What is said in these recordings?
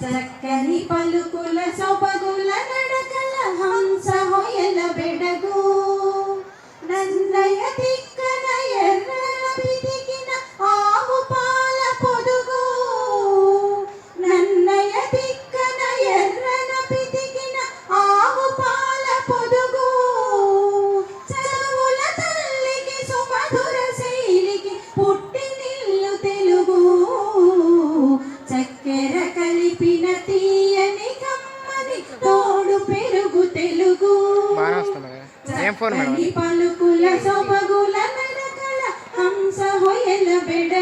చక్కని పలుకుల సొబగుల నడకల హంస హొయల బెడగు. నన్నయ తిక్కన ఎర్ర పితికిన ఆవు పాల పొదుగు నన్నయ తిక్కన ఎర్రన పితికిన ఆవు పాల పొదుగు చదువుల తల్లికి సుమధుర శైలికి పుట్టి కలిపిన తీయని కమ్మది తోడు పెరుగు తెలుగు. పలుకుల సొబగుల నడకల హంస హొయల బెడగు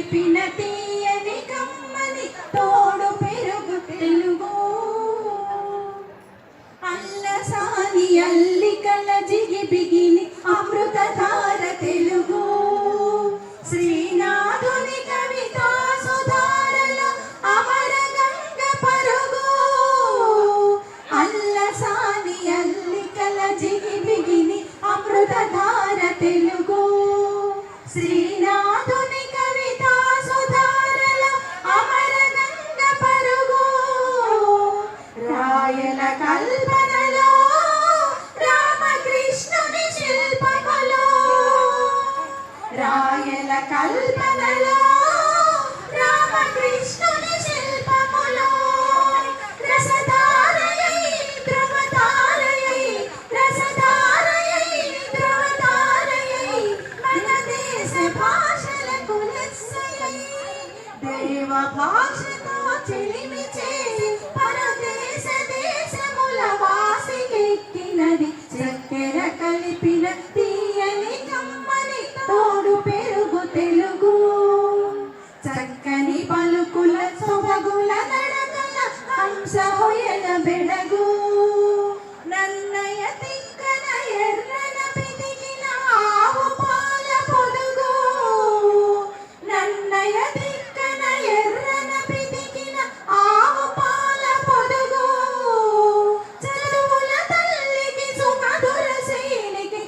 కలిపిన తీయని కమ్మని తోడు పెరుగు తెలుగు. అల్లసాని అల్లికల జిగి బిగిని అమృతధార తెలుగు. శ్రీనాథుని కవితా సుధారల అమర గంగ పరుగు. అల్లసాని అల్లికల జిగి బిగిని అమృతధార తెలుగు. శ్రీ కల్పనలో రామకృష్ణుని శిల్పములో రసధారయై ధ్రువతారయై రసధారయై ధ్రువతారయై మన దేశ భాషలకు దేవ భాషతో చెలిమి చే చక్కని పలుకుల సొగగుల నడకల హంసహోయల బెడగు. నన్నయ తిక్కన ఎర్రన పితికిన ఆవు పాల పొదుగు. నన్నయ ఎర్రన పితికిన ఆవు పాల పొదుగు. చదువుల తల్లికి సుమధుర శైలికి